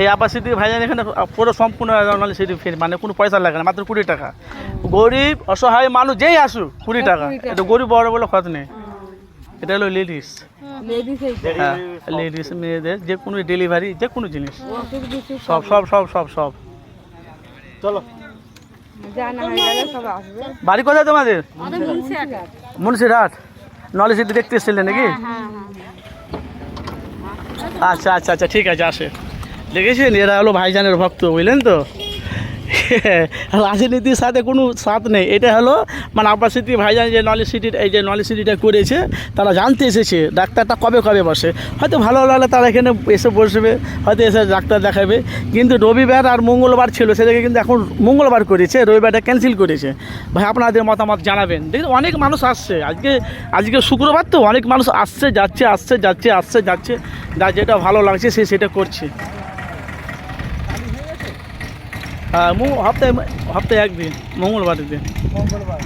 এই আবাস সিটি ভাইজান এখানে পুরো সম্পূর্ণ নলে সিটি ফ্রি মানে কোনো পয়সা লাগে না মাত্র কুড়ি টাকা। গরিব অসহায় মানুষ যেই আসুক কুড়ি টাকা। এটা গরিব বড় বলে খত নেই। এটা হলো লেডিস হ্যাঁ লেডিস মেয়েদের যে কোনো ডেলিভারি যে কোনো জিনিস। সব। সব সব সব সব চলো। জানা হয়ে গেলে সব আসবে। বাড়ি কোথায় তোমাদের? মুন্সিরহাট। নলে সিটি দেখতে এসেছিলেন নাকি? আচ্ছা আচ্ছা আচ্ছা ঠিক আছে আসে। দেখেছেন? এরা হলো ভাইজানের ভক্ত, বুঝলেন তো? রাজনীতির সাথে কোনো সাথ নেই। এটা হলো মানে আব্বাস সিটি ভাইজান যে নলেজ সিটির এই যে নলেজ সিটিটা করেছে, তারা জানতে এসেছে, ডাক্তারটা কবে কবে বসে। হয়তো ভালো লাগলে তারা এখানে এসে বসবে, হয়তো এসে ডাক্তার দেখাবে। কিন্তু রবিবার আর মঙ্গলবার ছিল, সেটাকে কিন্তু এখন মঙ্গলবার করেছে, রবিবারটা ক্যান্সেল করেছে। ভাই, আপনাদের মতামত জানাবেন। দেখুন, অনেক মানুষ আসছে। আজকে আজকে শুক্রবার তো অনেক মানুষ আসছে, যাচ্ছে আসছে যাচ্ছে আসছে, যাচ্ছে। যার যেটা ভালো লাগছে, সে সেটা করছে। হ্যাঁ হপ্তাহে হপ্তাহে একদিন মঙ্গলবারের দিন। মঙ্গলবার।